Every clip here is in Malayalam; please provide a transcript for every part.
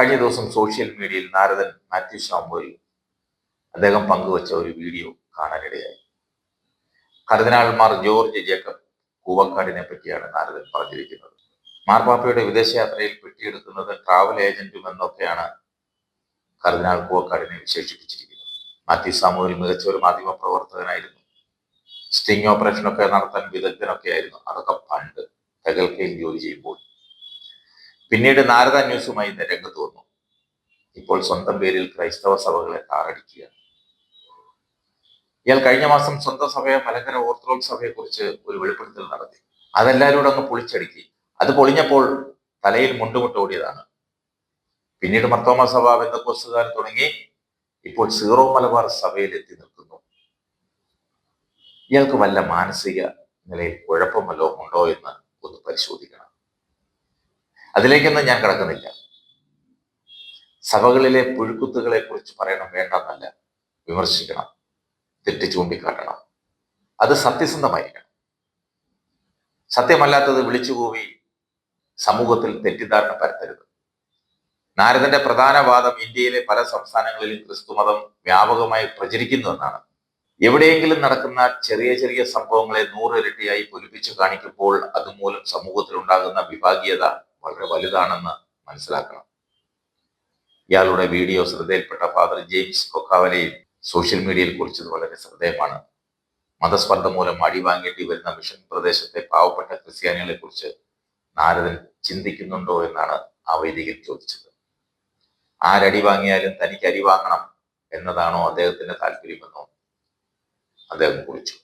കഴിഞ്ഞ ദിവസം സോഷ്യൽ മീഡിയയിൽ നാരദൻ മാത്യു ഷാംബോയിൽ അദ്ദേഹം പങ്കുവച്ച ഒരു വീഡിയോ കാണാനിടയായി. കർദിനാൾമാർ ജോർജ് ജേക്കബ് കൂവക്കാടിനെ പറ്റിയാണ് നാരദൻ പറഞ്ഞിരിക്കുന്നത്. മാർപ്പാപ്പയുടെ വിദേശയാത്രയിൽ പെട്ടിയെടുക്കുന്നത് ട്രാവൽ ഏജന്റും എന്നൊക്കെയാണ് കർദിനാൾ കൂവക്കാടിനെ വിശേഷിപ്പിച്ചിരിക്കുന്നത്. മാത്യു സാമൂഹിൽ മികച്ച ഒരു മാധ്യമ പ്രവർത്തകനായിരുന്നു. സ്റ്റിംഗ് ഓപ്പറേഷനൊക്കെ നടത്താൻ വിദഗ്ധനൊക്കെ ആയിരുന്നു അതൊക്കെ പണ്ട് തെകൽക്കയിൽ ജോലി ചെയ്യുമ്പോൾ പിന്നീട് നാരദ ന്യൂസുമായി രംഗത്ത് വന്നു. ഇപ്പോൾ സ്വന്തം പേരിൽ ക്രൈസ്തവ സഭകളെ താറടിക്കുകയാണ് ഇയാൾ കഴിഞ്ഞ മാസം സ്വന്തം സഭയെ മലങ്കര ഓർത്തഡോക്സ് സഭയെ കുറിച്ച് ഒരു വെളിപ്പെടുത്തൽ നടത്തി. അതെല്ലാവരും അങ്ങ് പൊളിച്ചടുക്കി. അത് പൊളിഞ്ഞപ്പോൾ തലയിൽ മുണ്ടുമുട്ട് ഓടിയതാണ്. പിന്നീട് മർത്തോമ സഭ ബന്ധക്കോസുകാർ തുടങ്ങി. ഇപ്പോൾ സീറോ മലബാർ സഭയിൽ എത്തി നിൽക്കുന്നു. ഇയാൾക്ക് വല്ല മാനസിക നിലയിൽ കുഴപ്പമല്ലോ ഉണ്ടോ എന്ന് ഒന്ന് പരിശോധിക്കണം. അതിലേക്കൊന്നും ഞാൻ കിടക്കുന്നില്ല. സഭകളിലെ പുഴുക്കുത്തുകളെ കുറിച്ച് പറയണം വേണ്ടെന്നല്ല വിമർശിക്കണം തെറ്റ് ചൂണ്ടിക്കാട്ടണം. അത് സത്യസന്ധമായിരിക്കണം. സത്യമല്ലാത്തത് വിളിച്ചുകൂവി സമൂഹത്തിൽ തെറ്റിദ്ധാരണ പരത്തരുത്. നാരദന്റെ പ്രധാന വാദം ഇന്ത്യയിലെ പല സംസ്ഥാനങ്ങളിലും ക്രിസ്തുമതം വ്യാപകമായി പ്രചരിക്കുന്നു എന്നാണ്. എവിടെയെങ്കിലും നടക്കുന്ന ചെറിയ ചെറിയ സംഭവങ്ങളെ നൂറിരട്ടിയായി പൊലിപ്പിച്ചു കാണിക്കുമ്പോൾ അതുമൂലം സമൂഹത്തിൽ ഉണ്ടാകുന്ന വിഭാഗീയത വളരെ വലുതാണെന്ന് മനസ്സിലാക്കണം. ഇയാളുടെ വീഡിയോ ശ്രദ്ധയിൽപ്പെട്ട ഫാദർ ജെയിംസ് കൊക്കാവലയിൽ സോഷ്യൽ മീഡിയയിൽ കുറിച്ചത് വളരെ ശ്രദ്ധേയമാണ്. മതസ്പർദ്ധ മൂലം അടി വാങ്ങേണ്ടി വരുന്ന മിഷൻ പ്രദേശത്തെ പാവപ്പെട്ട ക്രിസ്ത്യാനികളെ കുറിച്ച് നാരദൻ ചിന്തിക്കുന്നുണ്ടോ എന്നാണ് ആ വൈദികൻ ചോദിച്ചത്. ആരടി വാങ്ങിയാലും തനിക്ക് അടി വാങ്ങണം എന്നതാണോ അദ്ദേഹത്തിന്റെ താല്പര്യമെന്നോ അദ്ദേഹം കുറിച്ചു.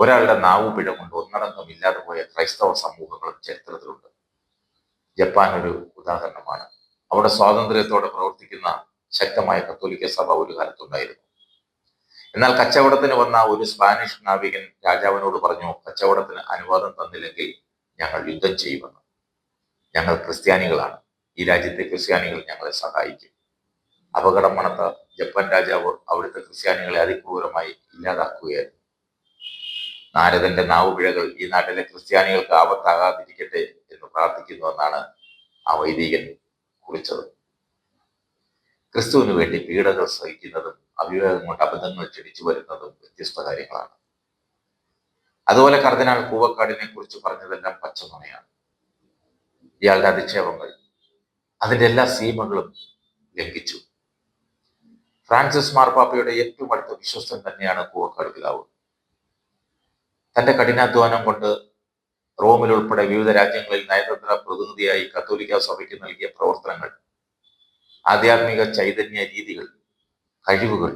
ഒരാളുടെ നാവു പിഴ കൊണ്ട് ഒന്നടങ്കം ഇല്ലാതെ പോയ ക്രൈസ്തവ സമൂഹങ്ങളും ചരിത്രത്തിലുണ്ട്. ജപ്പാൻ ഒരു ഉദാഹരണമാണ്. അവിടെ സ്വാതന്ത്ര്യത്തോടെ പ്രവർത്തിക്കുന്ന ശക്തമായ കത്തോലിക്ക സഭ ഒരു കാലത്തുണ്ടായിരുന്നു. എന്നാൽ കച്ചവടത്തിന് വന്ന ഒരു സ്പാനിഷ് നാവികൻ രാജാവിനോട് പറഞ്ഞു കച്ചവടത്തിന് അനുവാദം തന്നില്ലെങ്കിൽ ഞങ്ങൾ യുദ്ധം ചെയ്യുമെന്ന്. ഞങ്ങൾ ക്രിസ്ത്യാനികളാണ്. ഈ രാജ്യത്തെ ക്രിസ്ത്യാനികൾ ഞങ്ങളെ സഹായിക്കും. അപകടം മണത്ത ജപ്പാൻ രാജാവ് അവിടുത്തെ ക്രിസ്ത്യാനികളെ അതിക്രൂരമായി ഇല്ലാതാക്കുകയായിരുന്നു. നാരദന്റെ നാവുപിഴകൾ ഈ നാട്ടിലെ ക്രിസ്ത്യാനികൾക്ക് ആപത്താകാതിരിക്കട്ടെ എന്ന് പ്രാർത്ഥിക്കുന്നു എന്നാണ് ആ വൈദികൻ കുറിച്ചത്. ക്രിസ്തുവിന് വേണ്ടി പീഡകൾ സഹിക്കുന്നതും അവിവേകം കൊണ്ട് അബദ്ധങ്ങൾ ക്ഷണിച്ചു വരുന്നതും വ്യത്യസ്ത കാര്യങ്ങളാണ്. അതുപോലെ കർദിനാൾ കൂവക്കാടിനെ കുറിച്ച് പറഞ്ഞതെല്ലാം പച്ചനുണയാണ്. ഇയാളുടെ അധിക്ഷേപങ്ങൾ അതിന്റെ എല്ലാ സീമകളും ലംഘിച്ചു. ഫ്രാൻസിസ് മാർപ്പാപ്പയുടെ ഏറ്റവും അടുത്ത വിശ്വസ്തൻ തന്നെയാണ് കൂവക്കാട് പിതാവ്. തന്റെ കഠിനാധ്വാനം കൊണ്ട് റോമിൽ ഉൾപ്പെടെ വിവിധ രാജ്യങ്ങളിൽ നയതന്ത്ര പ്രതിനിധിയായി കത്തോലിക്ക സഭയ്ക്ക് നൽകിയ പ്രവർത്തനങ്ങൾ ആധ്യാത്മിക ചൈതന്യ രീതികൾ കഴിവുകൾ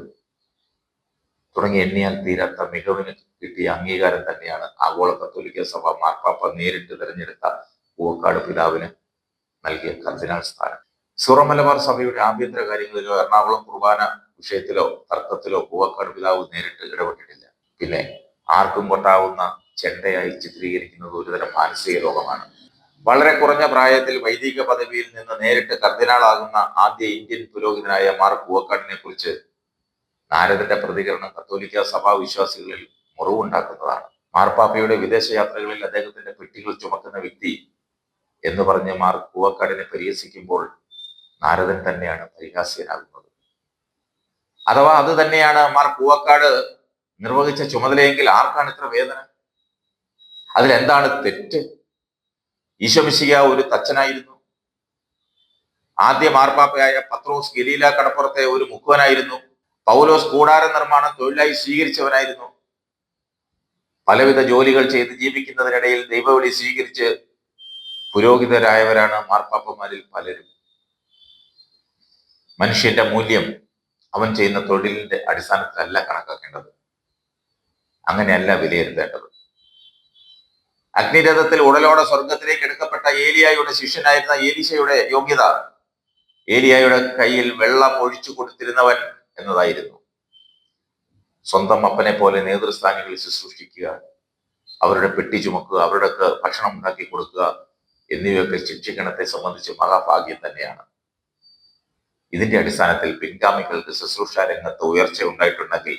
തുടങ്ങി എണ്ണിയാൽ തീരാത്ത മികവിന് കിട്ടിയ അംഗീകാരം തന്നെയാണ് ആഗോള കത്തോലിക്ക സഭ മാർപ്പാപ്പ നേരിട്ട് തിരഞ്ഞെടുത്ത പൂവക്കാട് പിതാവിന് നൽകിയ കർദിനാൾ സ്ഥാനം. സുറമലബാർ സഭയുടെ ആഭ്യന്തര കാര്യങ്ങളിലോ എറണാകുളം കുർബാന വിഷയത്തിലോ തർക്കത്തിലോ പൂവക്കാട് പിതാവ് നേരിട്ട് ഇടപെട്ടിട്ടില്ല. പിന്നെ ആർക്കും കൊട്ടാവുന്ന ചെണ്ടയായി ചിത്രീകരിക്കുന്നത് ഒരുതരം മാനസിക രോഗമാണ്. വളരെ കുറഞ്ഞ പ്രായത്തിൽ വൈദിക പദവിയിൽ നിന്ന് നേരിട്ട് കർദിനാളാകുന്ന ആദ്യ ഇന്ത്യൻ പുരോഹിതനായ മാർ പൂവക്കാടിനെ കുറിച്ച് നാരദന്റെ പ്രതികരണം കത്തോലിക്ക സഭാ വിശ്വാസികളിൽ മുറിവുണ്ടാക്കുന്നതാണ്. മാർപ്പാപ്പയുടെ വിദേശയാത്രകളിൽ അദ്ദേഹത്തിന്റെ പെട്ടികൾ ചുമക്കുന്ന വ്യക്തി എന്ന് പറഞ്ഞ് മാർ പൂവക്കാടിനെ പരിഹസിക്കുമ്പോൾ നാരദൻ തന്നെയാണ് പരിഹാസ്യനാകുന്നത്. അഥവാ അത് തന്നെയാണ് മാർ പൂവക്കാട് നിർവഹിച്ച ചുമതലയെങ്കിൽ ആർക്കാണ് ഇത്ര വേദന? അതിലെന്താണ് തെറ്റ്? ഈശോമിശിക ഒരു തച്ചനായിരുന്നു. ആദ്യ മാർപ്പാപ്പയായ പത്രോസ് ഗലീല കടപ്പുറത്തെ ഒരു മുക്കുവനായിരുന്നു പൗലോസ് കൂടാര നിർമ്മാണം തൊഴിലായി സ്വീകരിച്ചവനായിരുന്നു. പലവിധ ജോലികൾ ചെയ്ത് ജീവിക്കുന്നതിനിടയിൽ ദൈവവിളി സ്വീകരിച്ച് പുരോഹിതരായവരാണ് മാർപ്പാപ്പമാരിൽ പലരും. മനുഷ്യന്റെ മൂല്യം അവൻ ചെയ്യുന്ന തൊഴിലിന്റെ അടിസ്ഥാനത്തിലല്ല കണക്കാക്കേണ്ടത്. അങ്ങനെയല്ല വിലയിരുത്തേണ്ടത്. അഗ്നിരഥത്തിൽ ഉടലോടെ സ്വർഗത്തിലേക്ക് എടുക്കപ്പെട്ട ഏലിയായുടെ ശിഷ്യനായിരുന്ന ഏലീശയുടെ യോഗ്യത ഏലിയായുടെ കയ്യിൽ വെള്ളം ഒഴിച്ചു കൊടുത്തിരുന്നവൻ എന്നതായിരുന്നു. സ്വന്തം അപ്പനെ പോലെ നേതൃസ്ഥാനികളിൽ ശുശ്രൂഷിക്കുക അവരുടെ പെട്ടി ചുമക്കുക അവരുടെ ഭക്ഷണം ഉണ്ടാക്കി കൊടുക്കുക എന്നിവയൊക്കെ ശിക്ഷിക്കണത്തെ സംബന്ധിച്ച് മഹാഭാഗ്യം തന്നെയാണ്. ഇതിന്റെ അടിസ്ഥാനത്തിൽ പിൻഗാമികൾക്ക് ശുശ്രൂഷ രംഗത്ത് ഉയർച്ച ഉണ്ടായിട്ടുണ്ടെങ്കിൽ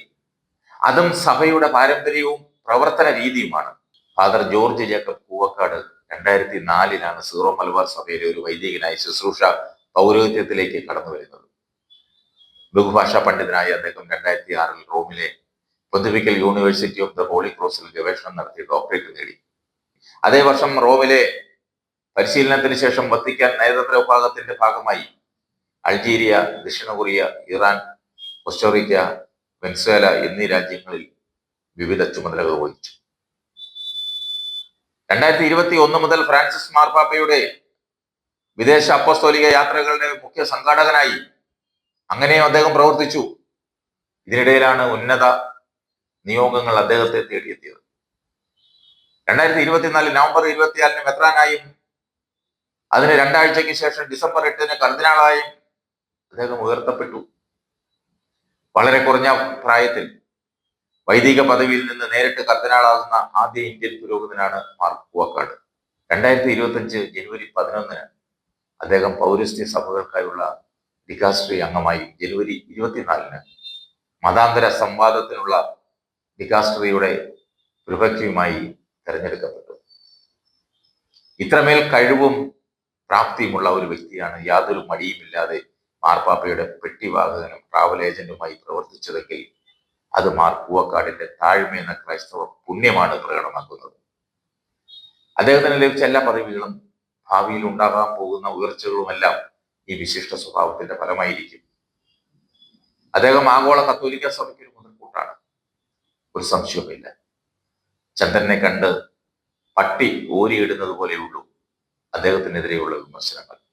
അതും സഭയുടെ പാരമ്പര്യവും പ്രവർത്തന രീതിയുമാണ്. ഫാദർ ജോർജ് ജേക്കബ് പൂവക്കാട് രണ്ടായിരത്തി നാലിലാണ് സീറോ മലബാർ സഭയിലെ ഒരു വൈദികനായി ശുശ്രൂഷ പൗരോഹിത്യത്തിലേക്ക് കടന്നു വരുന്നത്. ബഹുഭാഷാ പണ്ഡിതനായ അദ്ദേഹം രണ്ടായിരത്തി ആറിൽ റോമിലെ പൊതുവിക്കൽ യൂണിവേഴ്സിറ്റി ഓഫ് ദ ഹോളി ക്രോസിൽ ഗവേഷണം നടത്തി ഡോക്ടറേറ്റ് നേടി. അതേ വർഷം റോമിലെ പരിശീലനത്തിന് ശേഷം വത്തിക്കാൻ നയതന്ത്ര വിഭാഗത്തിന്റെ ഭാഗമായി അൾജീരിയ ദക്ഷിണ കൊറിയ ഇറാൻ കൊസ്റ്റോറിക്ക വെൻസ്വേല എന്നീ രാജ്യങ്ങളിൽ വിവിധ ചുമതലകൾ വഹിച്ചു. രണ്ടായിരത്തി ഇരുപത്തി ഒന്ന് മുതൽ ഫ്രാൻസിസ് മാർപ്പാപ്പയുടെ വിദേശ അപ്പസ്തോലിക യാത്രകളുടെ മുഖ്യ സംഘാടകനായി അങ്ങനെയും അദ്ദേഹം പ്രവർത്തിച്ചു. ഇതിനിടയിലാണ് ഉന്നത നിയോഗങ്ങൾ അദ്ദേഹത്തെ തേടിയെത്തിയത്. രണ്ടായിരത്തി ഇരുപത്തിനാല് നവംബർ ഇരുപത്തിനാലിന് മെത്രാനായും അതിന് രണ്ടാഴ്ചയ്ക്ക് ശേഷം ഡിസംബർ എട്ടിന് കർദിനാളായും അദ്ദേഹം ഉയർത്തപ്പെട്ടു. വളരെ കുറഞ്ഞ പ്രായത്തിൽ വൈദിക പദവിയിൽ നിന്ന് നേരിട്ട് കർദിനാളാകുന്ന ആദ്യ ഇന്ത്യൻ പുരോഹിതനാണ് മാർക്ക് പൂവക്കാട്. രണ്ടായിരത്തി ഇരുപത്തഞ്ച് ജനുവരി പതിനൊന്നിന് അദ്ദേഹം പൗരസ്ത്യ സഭകൾക്കായുള്ള ഡികാസ്ട്രി അംഗമായി ജനുവരി ഇരുപത്തിനാലിന് മതാന്തര സംവാദത്തിനുള്ള ഡികാസ്ട്രിയുടെ പ്രിഫക്റ്റുമായി തെരഞ്ഞെടുക്കപ്പെട്ടു. ഇത്രമേൽ കഴിവും പ്രാപ്തിയുമുള്ള ഒരു വ്യക്തിയാണ് യാതൊരു മടിയുമില്ലാതെ മാർപ്പാപ്പയുടെ പെട്ടിവാഹകനും ട്രാവൽ ഏജന്റുമായി പ്രവർത്തിച്ചതെങ്കിൽ അത് മാർ താഴ്മ എന്ന ക്രൈസ്തവ പുണ്യമാണ് പ്രകടമാക്കുന്നത്. അദ്ദേഹത്തിന് ലഭിച്ച എല്ലാ പദവികളും ഭാവിയിൽ ഉണ്ടാകാൻ പോകുന്ന ഉയർച്ചകളുമെല്ലാം ഈ വിശിഷ്ട സ്വഭാവത്തിന്റെ ഫലമായിരിക്കും. അദ്ദേഹം ആഗോള കത്തോലിക്ക സഭയ്ക്ക് ഒരു മുതൽക്കൂട്ടാണ്. ഒരു സംശയവുമില്ല. ചന്ദ്രനെ കണ്ട് പട്ടി ഓരിയിടുന്നത് പോലെയുള്ളൂ അദ്ദേഹത്തിനെതിരെയുള്ള വിമർശനങ്ങൾ.